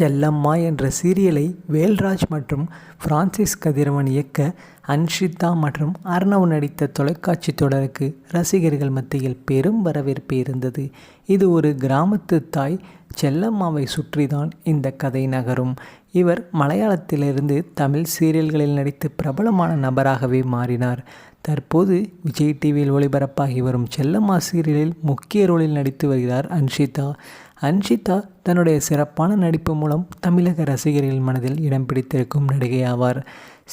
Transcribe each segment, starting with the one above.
செல்லம்மா என்ற சீரியலை வேல்ராஜ் மற்றும் பிரான்சிஸ் கதிரவன் இயக்க அன்ஷிதா மற்றும் அர்ணவ் நடித்த தொலைக்காட்சி தொடருக்கு ரசிகர்கள் மத்தியில் பெரும் வரவேற்பு இருந்தது. இது ஒரு கிராமத்து தாய் செல்லம்மாவை சுற்றிதான் இந்த கதை நகரும். இவர் மலையாளத்திலிருந்து தமிழ் சீரியல்களில் நடித்து பிரபலமான நபராகவே மாறினார். தற்போது விஜய் டிவியில் ஒளிபரப்பாகி வரும் செல்லம்மா சீரியலில் முக்கிய ரோலில் நடித்து வருகிறார் அன்ஷிதா. அன்ஷிதா தன்னுடைய சிறப்பான நடிப்பு மூலம் தமிழக ரசிகர்கள் மனதில் இடம் பிடித்திருக்கும் நடிகை ஆவார்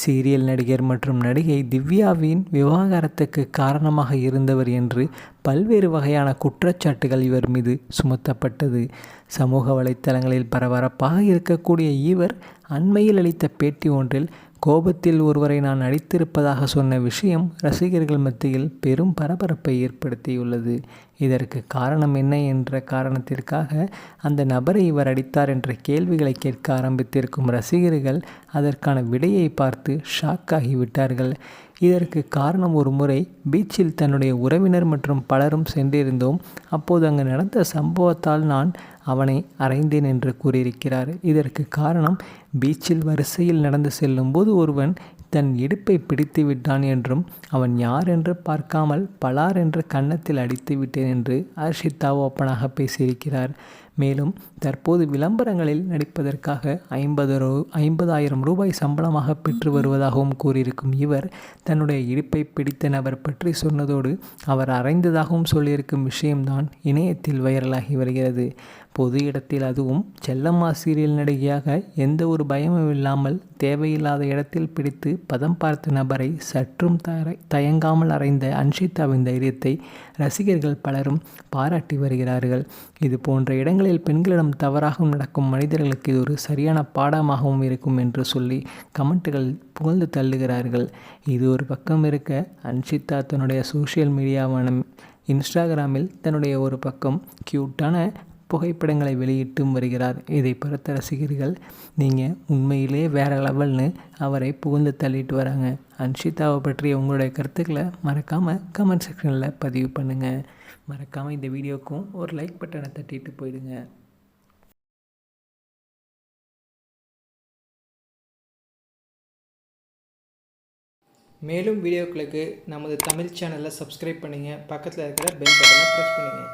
சீரியல் நடிகர் மற்றும் நடிகை திவ்யாவின் விவாகரத்துக்கு காரணமாக இருந்தவர் என்று பல்வேறு வகையான குற்றச்சாட்டுகள் இவர் மீது சுமத்தப்பட்டது. சமூக வலைத்தளங்களில் பரபரப்பாக இருக்கக்கூடிய இவர் அண்மையில் அளித்த பேட்டி ஒன்றில் கோபத்தில் ஒருவரை நான் நடித்திருப்பதாக சொன்ன விஷயம் ரசிகர்கள் மத்தியில் பெரும் பரபரப்பை ஏற்படுத்தியுள்ளது. இதற்கு காரணம் என்ன என்ற காரணத்திற்காக அந்த நபரை இவர் அடித்தார் என்ற கேள்விகளை கேட்க ஆரம்பித்திருக்கும் ரசிகர்கள் அதற்கான விடையை பார்த்து ஷாக் ஆகிவிட்டார்கள். இதற்கு காரணம் ஒரு முறை பீச்சில் தன்னுடைய உறவினர் மற்றும் பலரும் சென்றிருந்தோம். அப்போது அங்கு நடந்த சம்பவத்தால் நான் அவனை அறைந்தேன் என்று கூறியிருக்கிறார். இதற்கு காரணம் பீச்சில் வரிசையில் நடந்து செல்லும்போது ஒருவன் தன் இடுப்பை பிடித்து விட்டான் என்றும் அவன் யார் என்று பார்க்காமல் பலார் என்று கன்னத்தில் அடித்து விட்டேன் என்று ஹர்ஷிதா ஓப்பனாக பேசியிருக்கிறார். மேலும் தற்போது விளம்பரங்களில் நடிப்பதற்காக ஐம்பது ரூ ஐம்பதாயிரம் ரூபாய் சம்பளமாக பெற்று வருவதாகவும் கூறியிருக்கும் இவர் தன்னுடைய இடுப்பை பிடித்த நபர் பற்றி சொன்னதோடு அவர் அறைந்ததாகவும் சொல்லியிருக்கும் விஷயம்தான் இணையத்தில் வைரலாகி வருகிறது. பொது இடத்தில் அதுவும் செல்லம்மா சீரியல் நடிகையாக எந்த ஒரு பயமும் இல்லாமல் தேவையில்லாத இடத்தில் பிடித்து பதம் பார்த்த நபரை சற்றும் தயங்காமல் அறைந்த அன்ஷிதாவின் தைரியத்தை ரசிகர்கள் பலரும் பாராட்டி வருகிறார்கள். இது போன்ற இடங்களில் பெண்களிடம் தவறாகவும் நடக்கும் மனிதர்களுக்கு இது ஒரு சரியான பாடமாகவும் இருக்கும் என்று சொல்லி கமெண்ட்டுகள் புகழ்ந்து தள்ளுகிறார்கள். இது ஒரு பக்கம் இருக்க அன்ஷிதா தன்னுடைய சோஷியல் மீடியாவான இன்ஸ்டாகிராமில் தன்னுடைய ஒரு பக்கம் க்யூட்டான புகைப்படங்களை வெளியிட்டும் வருகிறார். இதை பொறுத்த ரசிகர்கள் நீங்கள் உண்மையிலே வேறு லெவல்னு அவரை புகுந்து தள்ளிட்டு வராங்க. அன்ஷிதாவை பற்றிய உங்களுடைய கருத்துக்களை மறக்காமல் கமெண்ட் செக்ஷனில் பதிவு பண்ணுங்கள் மறக்காமல் இந்த வீடியோக்கும் ஒரு லைக் பட்டனை தட்டிட்டு போயிடுங்க. மேலும் வீடியோக்களுக்கு நமது தமிழ் சேனலை சப்ஸ்கிரைப் பண்ணுங்கள் பக்கத்தில் இருக்கிற பெல் பட்டனை ப்ரெஸ் பண்ணுங்கள்